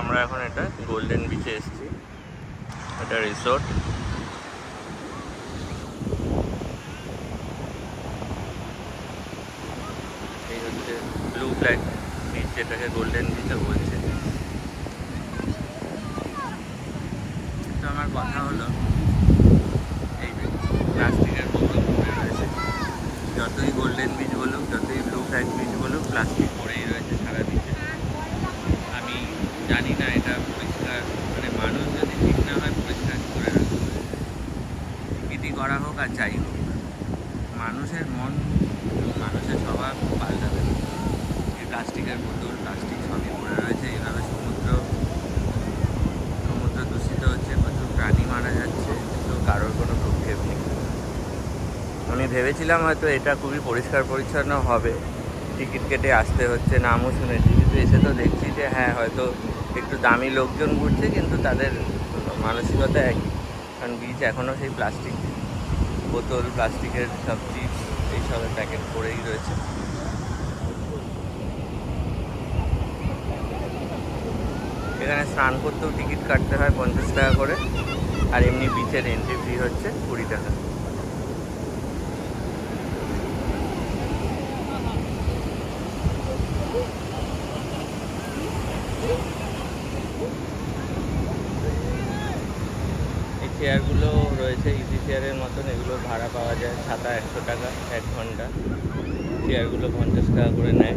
আমরা এখন এটা গোল্ডেন বিচে এসেছি। এটা রিসোর্ট এই হচ্ছে ব্লু ফ্ল্যাগ বিচ যেটাকে গোল্ডেন বিচও বলছে। তো আমার কথা হলো, এই প্লাস্টিকের বোতল পড়ে রয়েছে, যতই গোল্ডেন বিচ বলুক, যতই ব্লু ফ্ল্যাগ বিচ বলুক, প্লাস্টিক পড়েই রয়েছে সারা বিচে জানি না, এটা পরিষ্কার। মানে মানুষ যদি ঠিক না হয়, পরিষ্কার করে রাখবে করা হোক আর যাই হোক, মানুষের মন, মানুষের স্বভাব পাল্টাবে। এই প্লাস্টিকের বোতল, প্লাস্টিক সবই পড়ে রয়েছে এইভাবে সমুদ্র সমুদ্র দূষিত হচ্ছে, প্রচুর প্রাণী মারা যাচ্ছে, কিন্তু কারোর কোনো ভ্রুক্ষেপ নেই। আমি ভেবেছিলাম হয়তো এটা খুবই পরিষ্কার পরিচ্ছন্ন হবে। টিকিট কেটে আসতে হচ্ছে, নামও শুনেছি, কিন্তু এসে তো দেখছি যে হ্যাঁ হয়তো একটু দামি লোকজন ঘুরছে, কিন্তু তাদের মানসিকতা একই। কারণ বিচ এখনও সেই প্লাস্টিক বোতল, প্লাস্টিকের সব চিপস এইসবের প্যাকেট পড়েই রয়েছে। এখানে স্নান করতেও টিকিট কাটতে হয় পঞ্চাশ টাকা করে, আর এমনি বিচের এন্ট্রি ফি হচ্ছে কুড়ি টাকা এই চেয়ারগুলো রয়েছে ইজি চেয়ারের মতন, এগুলো ভাড়া পাওয়া যায়, ছাতা একশো টাকা, এক ঘণ্টা। চেয়ারগুলো পঞ্চাশ টাকা করে নেয়।